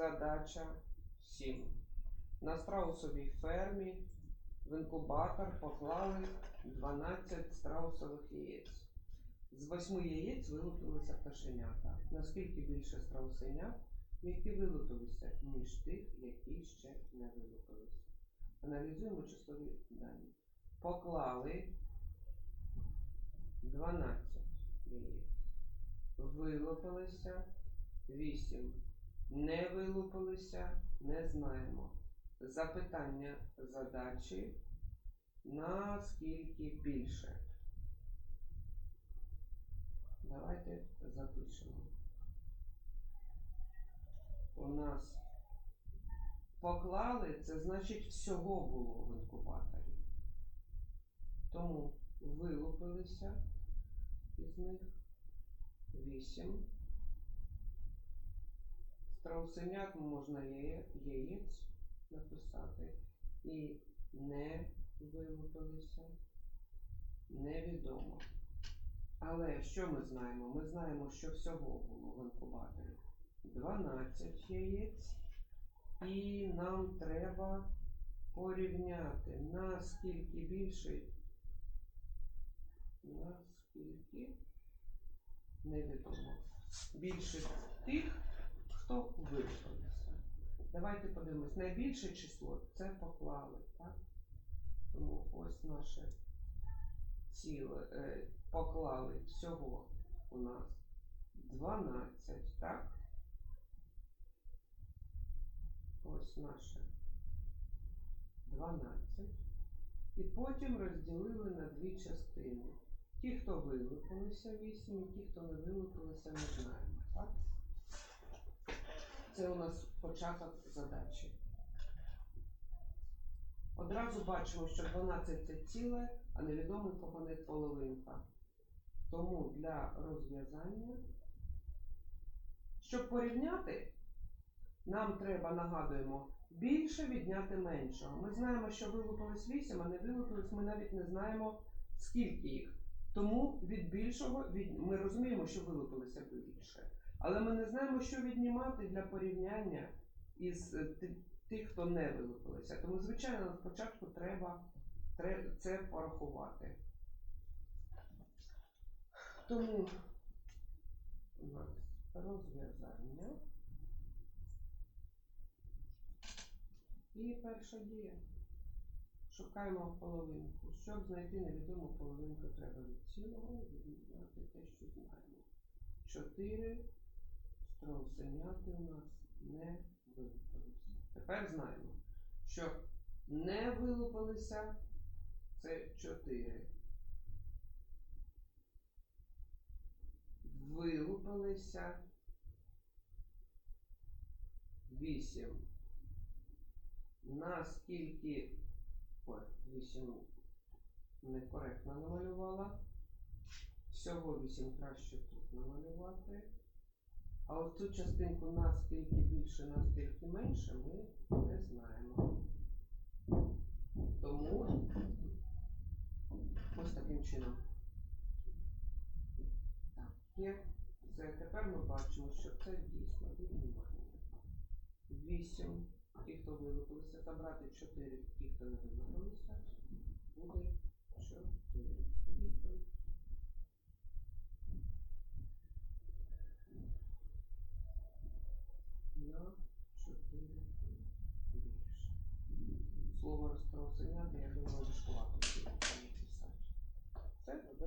Задача 7. На страусовій фермі в інкубатор поклали 12 страусових яєць. З восьми яєць вилупилися пташенята. Наскільки більше страусенят, які вилупилися, ніж тих, які ще не вилупилися. Аналізуємо числові дані. Поклали 12 яєць. Вилупилися 8. Не вилупилися, не знаємо. Запитання задачі наскільки більше. Давайте запишемо. У нас поклали, це значить всього було в інкубаторі. Тому вилупилися із них 8. Страусенят можна яєць написати. І не вилупилися. Невідомо. Але що ми знаємо? Ми знаємо, що всього було в інкубаторі 12 яєць. І нам треба порівняти, наскільки більше, наскільки невідомо. Більше тих, хто вилупився. Давайте подивимось. Найбільше число це поклали, так? Тому ось наше ціле. Е, поклали всього у нас 12, так? Ось наше 12. І потім розділили на дві частини. Ті, хто вилупилися 8, і ті, хто не вилупилися, не знаємо, так? Це у нас початок задачі. Одразу бачимо, що 12 це ціле, а невідомий компонент половинка. Тому для розв'язання, щоб порівняти, нам треба, нагадуємо, більше відняти меншого. Ми знаємо, що вилупилось 8, а не вилупилось, ми навіть не знаємо, скільки їх. Тому від більшого від... ми розуміємо, що вилупилося більше. Але ми не знаємо, що віднімати для порівняння із е, тих, хто не вилупилися. Тому, звичайно, спочатку треба, це порахувати. Тому у нас розв'язання. І перша дія. Шукаємо половинку. Щоб знайти невідому половинку, треба від цілого відняти те, що знаємо. 4 страусеняти у нас не вилупилися. Тепер знаємо, що не вилупилися це 4. Вилупилися 8. Наскільки. Ой, 8 некоректно намалювала. Всього 8 краще тут намалювати. А от цю частинку наскільки більше, наскільки менше, ми не знаємо. Тому ось таким чином. Так, є. Все, тепер ми бачимо, що це дійсно віднімання. 8. Ті, хто вилупилися, забрати 4, ті, хто не вилупилися, буде 4. Відповідь. Слово розтросення, я думаю, важкувато. Це робоча